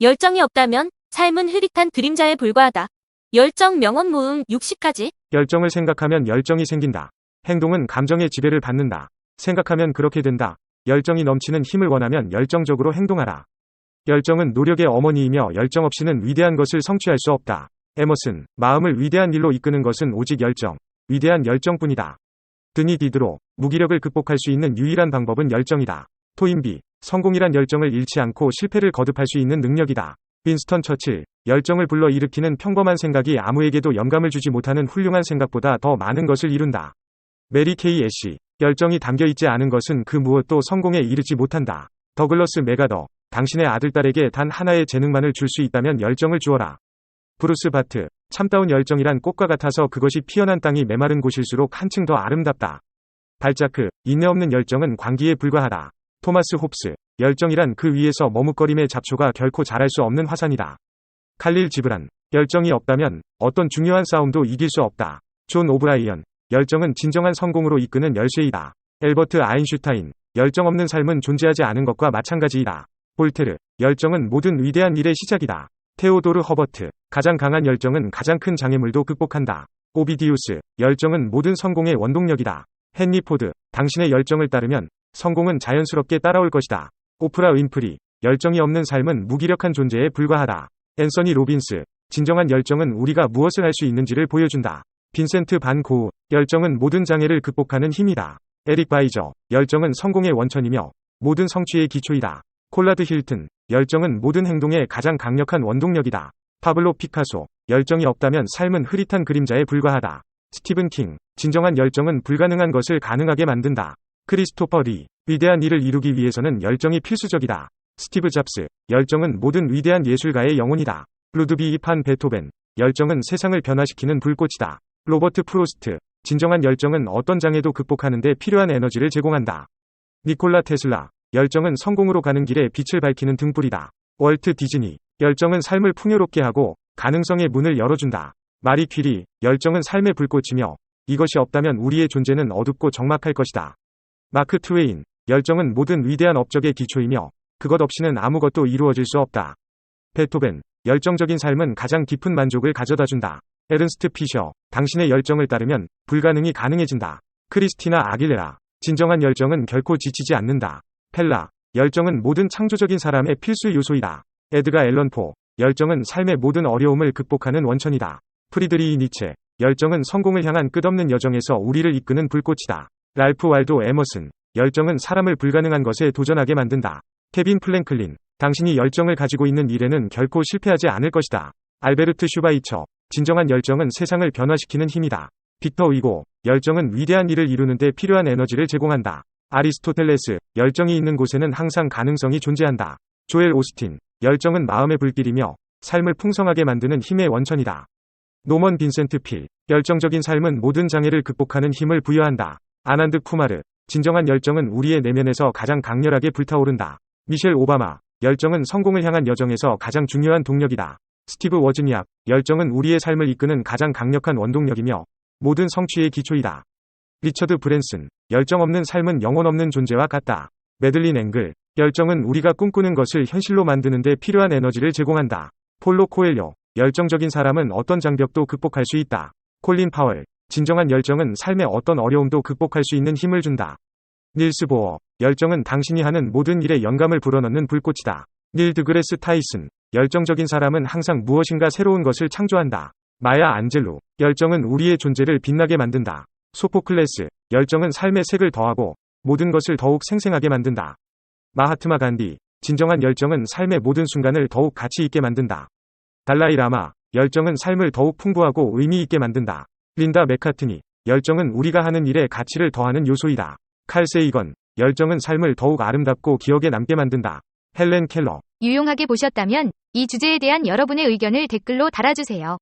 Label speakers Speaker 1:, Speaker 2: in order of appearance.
Speaker 1: 열정이 없다면 삶은 흐릿한 그림자에 불과하다. 열정 명언 모음 60가지.
Speaker 2: 열정을 생각하면 열정이 생긴다. 행동은 감정의 지배를 받는다. 생각하면 그렇게 된다. 열정이 넘치는 힘을 원하면 열정적으로 행동하라. 열정은 노력의 어머니이며 열정 없이는 위대한 것을 성취할 수 없다. 에머슨, 마음을 위대한 일로 이끄는 것은 오직 열정, 위대한 열정뿐이다. 드니 디드로, 무기력을 극복할 수 있는 유일한 방법은 열정이다. 토인비, 성공이란 열정을 잃지 않고 실패를 거듭할 수 있는 능력이다. 윈스턴 처칠, 열정을 불러 일으키는 평범한 생각이 아무에게도 영감을 주지 못하는 훌륭한 생각보다 더 많은 것을 이룬다. 메리 케이 애쉬, 열정이 담겨 있지 않은 것은 그 무엇도 성공에 이르지 못한다. 더글러스 메가더, 당신의 아들딸에게 단 하나의 재능만을 줄 수 있다면 열정을 주어라. 브루스 바트, 참다운 열정이란 꽃과 같아서 그것이 피어난 땅이 메마른 곳일수록 한층 더 아름답다. 발자크, 인내 없는 열정은 광기에 불과하다. 토마스 홉스, 열정이란 그 위에서 머뭇거림의 잡초가 결코 자랄 수 없는 화산이다. 칼릴 지브란, 열정이 없다면 어떤 중요한 싸움도 이길 수 없다. 존 오브라이언, 열정은 진정한 성공으로 이끄는 열쇠이다. 엘버트 아인슈타인, 열정 없는 삶은 존재하지 않은 것과 마찬가지이다. 볼테르, 열정은 모든 위대한 일의 시작이다. 테오도르 허버트, 가장 강한 열정은 가장 큰 장애물도 극복한다. 오비디우스, 열정은 모든 성공의 원동력이다. 헨리 포드, 당신의 열정을 따르면 성공은 자연스럽게 따라올 것이다. 오프라 윈프리, 열정이 없는 삶은 무기력한 존재에 불과하다. 앤서니 로빈스, 진정한 열정은 우리가 무엇을 할 수 있는지를 보여준다. 빈센트 반 고우, 열정은 모든 장애를 극복하는 힘이다. 에릭 바이저, 열정은 성공의 원천이며 모든 성취의 기초이다. 콜라드 힐튼, 열정은 모든 행동의 가장 강력한 원동력이다. 파블로 피카소, 열정이 없다면 삶은 흐릿한 그림자에 불과하다. 스티븐 킹, 진정한 열정은 불가능한 것을 가능하게 만든다. 크리스토퍼 리, 위대한 일을 이루기 위해서는 열정이 필수적이다. 스티브 잡스, 열정은 모든 위대한 예술가의 영혼이다. 루드비히 판 베토벤, 열정은 세상을 변화시키는 불꽃이다. 로버트 프로스트, 진정한 열정은 어떤 장애도 극복하는 데 필요한 에너지를 제공한다. 니콜라 테슬라, 열정은 성공으로 가는 길에 빛을 밝히는 등불이다. 월트 디즈니, 열정은 삶을 풍요롭게 하고 가능성의 문을 열어준다. 마리 퀴리, 열정은 삶의 불꽃이며 이것이 없다면 우리의 존재는 어둡고 적막할 것이다. 마크 트웨인, 열정은 모든 위대한 업적의 기초이며 그것 없이는 아무것도 이루어질 수 없다. 베토벤, 열정적인 삶은 가장 깊은 만족을 가져다 준다. 에른스트 피셔, 당신의 열정을 따르면 불가능이 가능해진다. 크리스티나 아길레라, 진정한 열정은 결코 지치지 않는다. 펠라, 열정은 모든 창조적인 사람의 필수 요소이다. 에드가 앨런 포, 열정은 삶의 모든 어려움을 극복하는 원천이다. 프리드리히 니체, 열정은 성공을 향한 끝없는 여정에서 우리를 이끄는 불꽃이다. 랄프 왈도 에머슨, 열정은 사람을 불가능한 것에 도전하게 만든다. 케빈 플랭클린, 당신이 열정을 가지고 있는 일에는 결코 실패하지 않을 것이다. 알베르트 슈바이처, 진정한 열정은 세상을 변화시키는 힘이다. 빅터 위고, 열정은 위대한 일을 이루는데 필요한 에너지를 제공한다. 아리스토텔레스, 열정이 있는 곳에는 항상 가능성이 존재한다. 조엘 오스틴, 열정은 마음의 불길이며 삶을 풍성하게 만드는 힘의 원천이다. 노먼 빈센트 필, 열정적인 삶은 모든 장애를 극복하는 힘을 부여한다. 아난드 쿠마르, 진정한 열정은 우리의 내면에서 가장 강렬하게 불타오른다. 미셸 오바마, 열정은 성공을 향한 여정에서 가장 중요한 동력이다. 스티브 워즈니악, 열정은 우리의 삶을 이끄는 가장 강력한 원동력이며 모든 성취의 기초이다. 리처드 브랜슨, 열정 없는 삶은 영혼 없는 존재와 같다. 메들린 앵글, 열정은 우리가 꿈꾸는 것을 현실로 만드는 데 필요한 에너지를 제공한다. 폴로 코엘료, 열정적인 사람은 어떤 장벽도 극복할 수 있다. 콜린 파월, 진정한 열정은 삶의 어떤 어려움도 극복할 수 있는 힘을 준다. 닐스 보어, 열정은 당신이 하는 모든 일에 영감을 불어넣는 불꽃이다. 닐 드그레스 타이슨, 열정적인 사람은 항상 무엇인가 새로운 것을 창조한다. 마야 안젤루, 열정은 우리의 존재를 빛나게 만든다. 소포클레스, 열정은 삶의 색을 더하고 모든 것을 더욱 생생하게 만든다. 마하트마 간디, 진정한 열정은 삶의 모든 순간을 더욱 가치 있게 만든다. 달라이 라마, 열정은 삶을 더욱 풍부하고 의미 있게 만든다. 린다 메카트니, 열정은 우리가 하는 일에 가치를 더하는 요소이다. 칼 세이건, 열정은 삶을 더욱 아름답고 기억에 남게 만든다. 헬렌 켈러,
Speaker 3: 유용하게 보셨다면 이 주제에 대한 여러분의 의견을 댓글로 달아주세요.